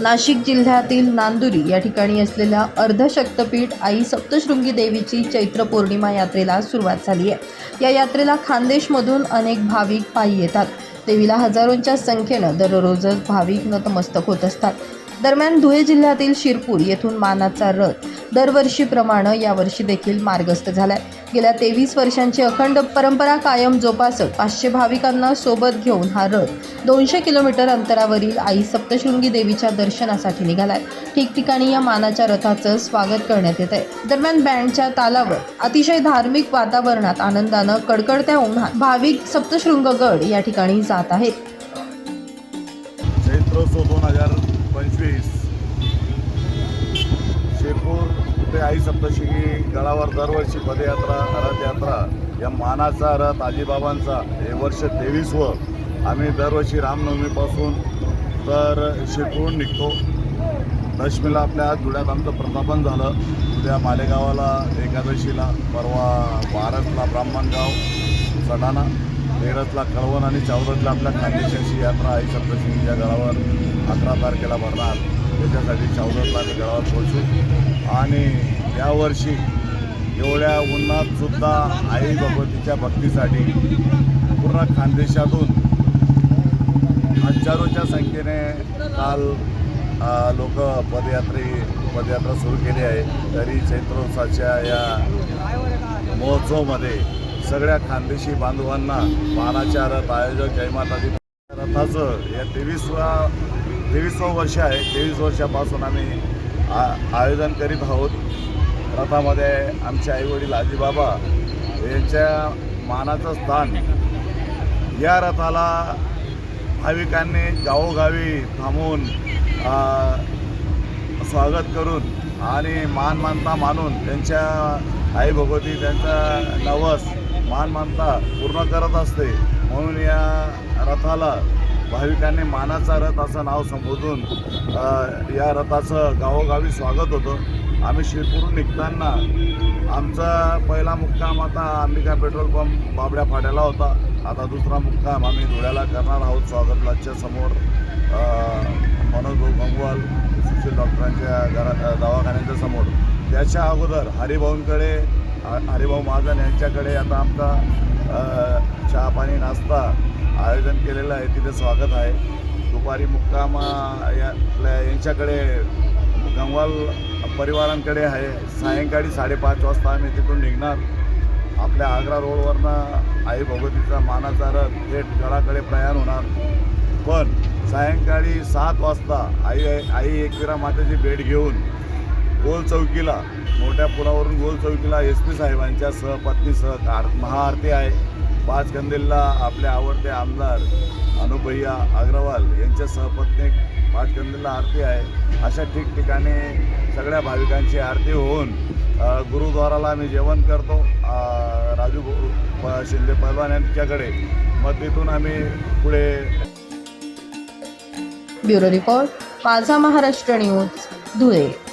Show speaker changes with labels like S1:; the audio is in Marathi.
S1: नाशिक जिल्ह्यातील नांदुरी या ठिकाणी असलेल्या अर्धशक्तपीठ आई सप्तशृंगी देवीची चैत्र पौर्णिमा यात्रेला सुरुवात झाली आहे. या यात्रेला खानदेशमधून अनेक भाविक पायी येतात. देवीला हजारोंच्या संख्येनं दररोजच भाविक नतमस्तक होत असतात. दरम्यान धुळे जिल्ह्यातील शिरपूर येथून मानाचा रथ दरवर्षीप्रमाणे यावर्षी देखील मार्गस्थ झालाय. गेल्या तेवीस वर्षांची अखंड परंपरा कायम जोपासत पाचशे भाविकांना सोबत घेऊन हा रथ दोनशे किलोमीटर अंतरावरील आई सप्तशृंगी देवीच्या दर्शनासाठी निघालाय. ठिकठिकाणी या मानाच्या रथाचं स्वागत करण्यात येत आहे दरम्यान बँडच्या तालावर अतिशय धार्मिक वातावरणात आनंदानं कडकडत्या उन्हात भाविक सप्तशृंगगड या ठिकाणी जात आहेत.
S2: सप्तशिंगी गडावर दरवर्षी पदयात्रा रथयात्रा या मानाचा रथ आजीबाबांचा. हे वर्ष तेवीसवर आम्ही दरवर्षी रामनवमीपासून तर शिकवून निघतो. दशमीला आपल्या धुळ्यात आमचं प्रतापन झालं. उद्या मालेगावाला एकादशीला परवा बारसला ब्राह्मणगाव सडाना तेरसला कळवण आणि चौदसला आपल्या खानदेशाची यात्रा आई सप्तशृंगीच्या गडावर अकरा तारखेला भरणार. त्याच्यासाठी चौदसला आम्ही गडावर पोहोचू. आणि यावर्षी एवढ्या उन्हातसुद्धा आई भगवतीच्या भक्तीसाठी पूर्ण खानदेशातून हजारोच्या संख्येने काल लोक पदयात्रे पदयात्रा सुरू केली आहे. तरी चैत्रोत्सवाच्या या महोत्सवमध्ये सगळ्या खानदेशी बांधवांना पानाच्या रथ आयोजक जयमाताजी रथाचं या तेवीसवा तेवीसवं वर्ष आहे. तेवीस वर्षापासून आम्ही आ आयोजन करीत आहोत. रथामध्ये आमचे आईवडील आजीबाबा यांच्या मानाचं स्थान या रथाला भाविकांनी गावोगावी थांबून स्वागत करून आणि मान मानता मानून त्यांच्या आई भगवती त्यांचा नवस मान मानता पूर्ण करत असते. म्हणून या रथाला भाविकांनी मानाचा रथ असं नाव संबोधून या रथाचं गावोगावी स्वागत होतं. आम्ही शिरपूरून निघताना आमचा पहिला मुक्काम आता अंबिका पेट्रोल पंप बाबड्या फाट्याला होता. आता दुसरा मुक्काम आम्ही धुळ्याला करणार आहोत स्वागत लॉजच्या समोर. मनोज भाऊ गंगवाल सुशील डॉक्टरांच्या घरा दवाखान्याच्या समोर. त्याच्या अगोदर हरिभाऊंकडे हरिभाऊ महाजन यांच्याकडे आता आमचा चहा पाणी नाश्ता आयोजन केलेलं आहे. तिथे स्वागत आहे. दुपारी मुक्काम या आपल्या यांच्याकडे गंगवाल परिवारांकडे आहे. सायंकाळी साडेपाच वाजता आम्ही तिथून निघणार. आपल्या आग्रा रोडवरनं आई भगवतीचा मानाचा रथ थेट गडाकडे प्रयाण होणार. पण सायंकाळी सात वाजता आई आई एकविरा मातेची भेट घेऊन गोल चौकीला मोठ्या पुलावरून गोल चौकीला एस पी साहेबांच्या सहपत्नीसह आर महाआरती आहे. पाच कंदीलला आपले आवडते आमदार अनुभैया अग्रवाल यांच्या सहपत्नी पाच कंदीलला आरती आहे. अशा ठिकठिकाणी सगळ्या भाविकांची आरती होऊन गुरुद्वाराला आम्ही जेवण करतो. राजू प- शिंदे पहलवान यांच्याकडे मग तिथून आम्ही पुढे
S1: ब्युरो रिपोर्ट माझा महाराष्ट्र न्यूज धुळे.